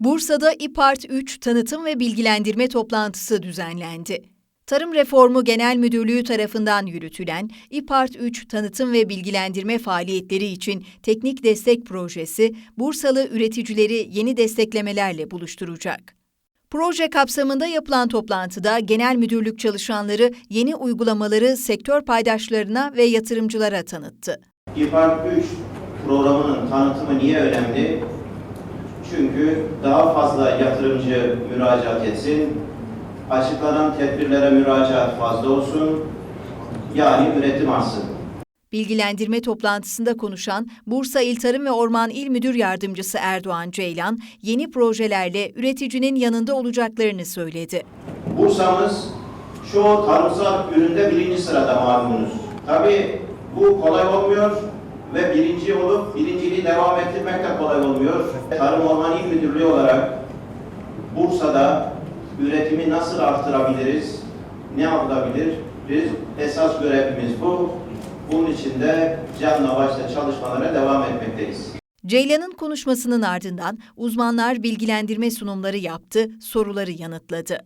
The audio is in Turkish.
Bursa'da İPART 3 tanıtım ve bilgilendirme toplantısı düzenlendi. Tarım Reformu Genel Müdürlüğü tarafından yürütülen İPART 3 tanıtım ve bilgilendirme faaliyetleri için teknik destek projesi Bursalı üreticileri yeni desteklemelerle buluşturacak. Proje kapsamında yapılan toplantıda genel müdürlük çalışanları yeni uygulamaları sektör paydaşlarına ve yatırımcılara tanıttı. İPAR 3 programının tanıtımı niye önemli? Çünkü daha fazla yatırımcı müracaat etsin, açıklanan tedbirlere müracaat fazla olsun, yani üretim artsın. Bilgilendirme toplantısında konuşan Bursa İl Tarım ve Orman İl Müdür Yardımcısı Erdoğan Ceylan, yeni projelerle üreticinin yanında olacaklarını söyledi. Bursa'mız çoğu tarımsal üründe birinci sırada malumunuz. Tabii bu kolay olmuyor ve birinci olup birinciliği devam ettirmek de kolay olmuyor. Tarım Orman İl Müdürlüğü olarak Bursa'da üretimi nasıl arttırabiliriz, ne yapılabilir? Biz esas görevimiz bu. Bunun için de canla başla çalışmalara devam etmekteyiz. Ceylan'ın konuşmasının ardından uzmanlar bilgilendirme sunumları yaptı, soruları yanıtladı.